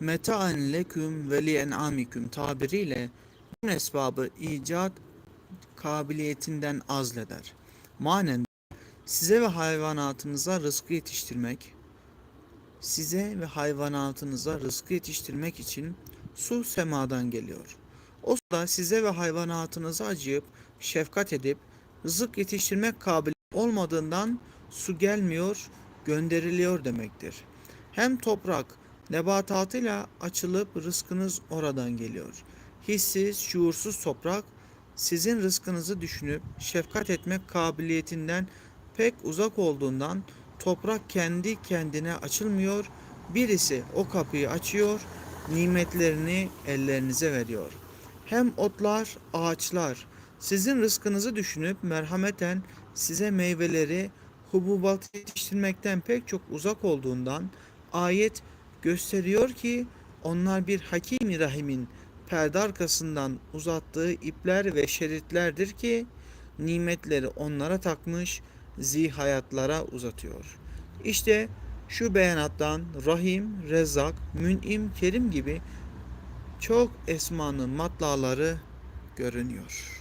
meta'en leküm ve li en'amiküm tabiriyle bunun esbabı icat kabiliyetinden azleder. Manen size ve hayvanatınıza rızkı yetiştirmek, size ve hayvanatınıza rızkı yetiştirmek için su semadan geliyor. O da size ve hayvanatınıza acıyıp şefkat edip rızık yetiştirmek kabiliyeti olmadığından su gelmiyor, gönderiliyor demektir. Hem toprak nebatatıyla açılıp rızkınız oradan geliyor. Hissiz, şuursuz toprak sizin rızkınızı düşünüp şefkat etmek kabiliyetinden pek uzak olduğundan toprak kendi kendine açılmıyor. Birisi o kapıyı açıyor, nimetlerini ellerinize veriyor. Hem otlar, ağaçlar sizin rızkınızı düşünüp merhameten size meyveleri, hububat yetiştirmekten pek çok uzak olduğundan ayet gösteriyor ki onlar bir Hakim-i Rahim'in perde arkasından uzattığı ipler ve şeritlerdir ki nimetleri onlara takmış zihayatlara uzatıyor. İşte şu beyanattan Rahim, Rezzak, Mün'im, Kerim gibi çok esmanın matlaları görünüyor.